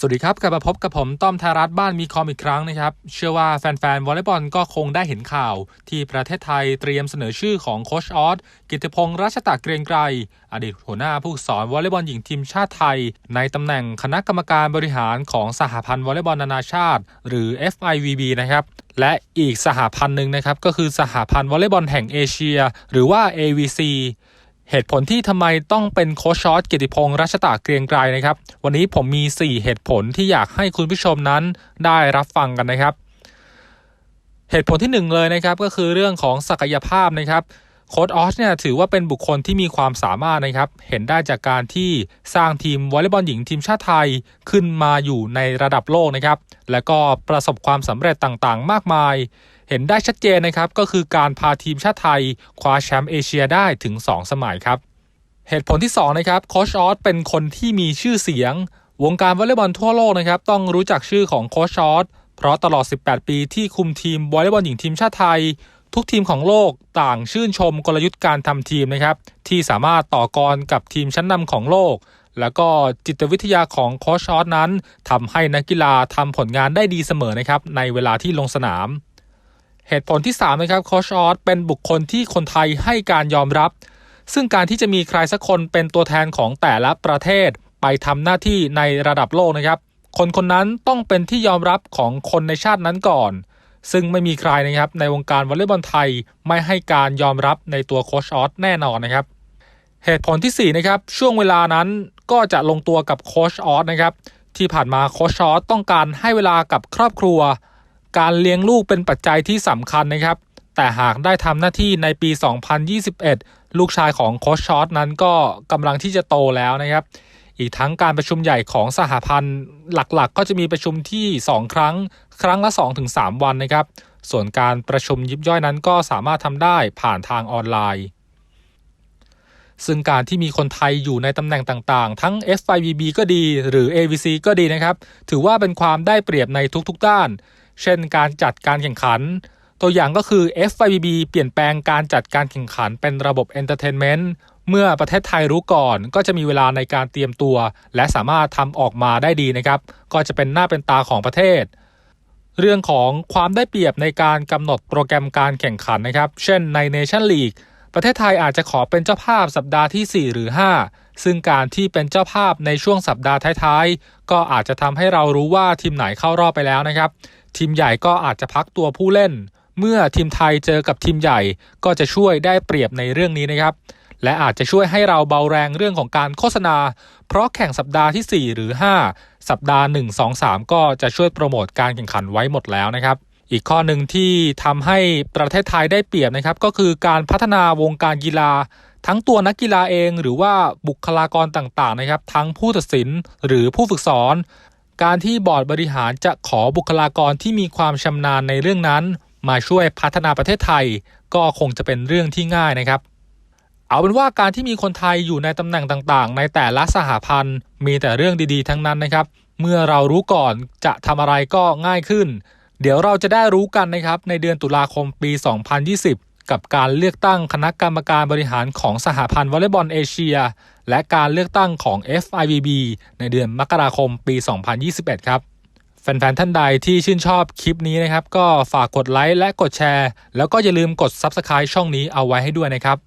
สวัสดีครับกลับมาพบกับผมต้อมธารัตบ้านมีคอมอีกครั้งนะครับ เชื่อว่าแฟนๆวอลเลย์บอลก็คงได้เห็นข่าว ที่ประเทศไทยเตรียมเสนอชื่อของโคชออสกิติพงษ์รัชตะเกรียงไกรอดีตหัวหน้าผู้สอนวอลเลย์บอลหญิงทีมชาติไทย ในตำแหน่งคณะกรรมการบริหารของสหพันธ์วอลเลย์บอลนานาชาติ หรือ FIVB นะครับและอีกสหพันธ์หนึ่งนะครับก็คือสหพันธ์วอลเลย์บอลแห่งเอเชีย หรือว่า AVC เหตุผลที่ทำไมต้องเป็นโคชชอตเกียรติพงษ์รัชตาเกรียงไกรนะครับ วันนี้ผมมี 4 เหตุผลที่อยากให้คุณผู้ชมนั้นได้รับฟังกันนะครับ เหตุผลที่ 1 เลยนะครับก็คือเรื่องของศักยภาพนะครับ โค้ชออสเนี่ยถือว่าเป็นบุคคลที่มีความสามารถนะครับ เห็นได้จากการที่สร้างทีมวอลเลย์บอลหญิงทีมชาติไทยขึ้นมาอยู่ในระดับโลกนะครับ และก็ประสบความสำเร็จต่างๆ มากมาย เห็นได้ชัดเจนนะครับ ก็คือการพาทีมชาติไทยคว้าแชมป์เอเชียได้ถึง 2 สมัยครับ เหตุผลที่2นะครับโคชออสเป็นคนที่มีชื่อเสียง วงการวอลเลย์บอลทั่วโลกนะครับต้องรู้จักชื่อของโคชออสเพราะตลอด 18 ปีที่คุมทีมวอลเลย์บอลหญิงทีมชาติไทย ทุกทีมของโลกต่างชื่นชมกลยุทธ์การทำทีมนะครับ ที่สามารถต่อกรกับทีมชั้นนำของโลก แล้วก็จิตวิทยาของโคชออสนั้นทำให้นักกีฬาทำผลงานได้ดีเสมอนะครับ ในเวลาที่ลงสนาม เหตุผลที่ 3 นะครับโคชออสเป็นบุคคลที่คนไทยให้การยอมรับ ซึ่งการที่จะมีใครสักคนเป็นตัวแทนของแต่ละประเทศ ไปทำหน้าที่ในระดับโลกนะครับ คนคนนั้นต้องเป็นที่ยอมรับของคนในชาตินั้นก่อน ซึ่งไม่มีใครนะครับในวงการวอลเลย์บอลไทยไม่ให้การยอมรับในตัวโคชออสแน่นอนนะครับ เหตุผลที่4นะครับช่วงเวลานั้นก็จะลงตัวกับโคชออสนะครับที่ผ่านมาโคชออสต้องการให้เวลากับครอบครัว การเลี้ยงลูกเป็นปัจจัยที่สำคัญนะครับ แต่หากได้ทำหน้าที่ในปี 2021 ลูกชายของโคชชอตนั้นก็กำลังที่จะโตแล้วนะครับ อีกทั้งการประชุมใหญ่ของสหพันธ์หลักๆ ก็จะมีประชุมที่ 2 ครั้ง ครั้งละ 2-3 วันนะครับ ส่วนการประชุมยิบย่อยนั้นก็สามารถทำได้ผ่านทางออนไลน์ ซึ่งการที่มีคนไทยอยู่ในตำแหน่งต่างๆ ทั้ง FIVB ก็ดี หรือ AVC ก็ดีนะครับ ถือว่าเป็นความได้เปรียบในทุกๆด้าน เช่น การจัดการแข่งขันตัวอย่างก็คือ FIBB เปลี่ยนแปลงการจัดการแข่งขันเป็นระบบเอน เมื่อประเทศไทยรู้ก่อนก็จะมีเวลาในการเตรียมตัว และสามารถทำออกมาได้ดีนะครับ ก็จะเป็นหน้าเป็นตาของประเทศ เรื่องของความได้เปรียบในการกำหนดโปรแกรมการแข่งขันนะครับ เช่นในเนชั่นลีกประเทศไทยอาจจะขอเป็นเจ้าภาพสัปดาห์ที่ 4 หรือ 5 ซึ่งการที่เป็นเจ้าภาพในช่วงสัปดาห์ท้ายๆ ก็อาจจะทำให้เรารู้ว่าทีมไหนเข้ารอบไปแล้วนะครับ ทีมใหญ่ก็อาจจะพักตัวผู้เล่น เมื่อทีมไทยเจอกับทีมใหญ่ก็จะช่วยได้เปรียบในเรื่องนี้นะครับ และอาจจะช่วยให้เราเบาแรงเรื่องของการโฆษณา เพราะแข่งสัปดาห์ที่ 4 หรือ 5 สัปดาห์ 1 2 3 ก็จะช่วยโปรโมทการแข่งขันไว้หมดแล้วนะครับ อีกข้อหนึ่งที่ทำให้ประเทศไทยได้เปรียบนะครับ ก็คือการพัฒนาวงการกีฬา ทั้งตัวนักกีฬาเองหรือว่าบุคลากรต่างๆนะครับ ทั้งผู้ตัดสินหรือผู้ฝึกสอน การที่บอร์ดบริหารจะขอบุคลากรที่มีความชำนาญในเรื่องนั้น มาช่วยพัฒนาประเทศไทย ก็คงจะเป็นเรื่องที่ง่ายนะครับ เอาเป็นว่าการที่มีคนไทยอยู่ในตำแหน่งต่างๆ ในแต่ละสหพันธ์ มีแต่เรื่องดีๆ ทั้งนั้นนะครับ เมื่อเรารู้ก่อนจะทำอะไรก็ง่ายขึ้น เดี๋ยวเราจะได้รู้กันนะครับในเดือนตุลาคมปี 2020 กับการเลือกตั้งคณะกรรมการบริหารของสหพันธ์วอลเลย์บอลเอเชีย และการเลือกตั้งของ FIVB ในเดือนมกราคมปี 2021 ครับแฟนๆท่านใดที่ชื่นชอบคลิปนี้นะครับ ก็ฝากกดไลค์และกดแชร์ แล้วก็อย่าลืมกด Subscribe ช่องนี้เอาไว้ให้ด้วยนะครับ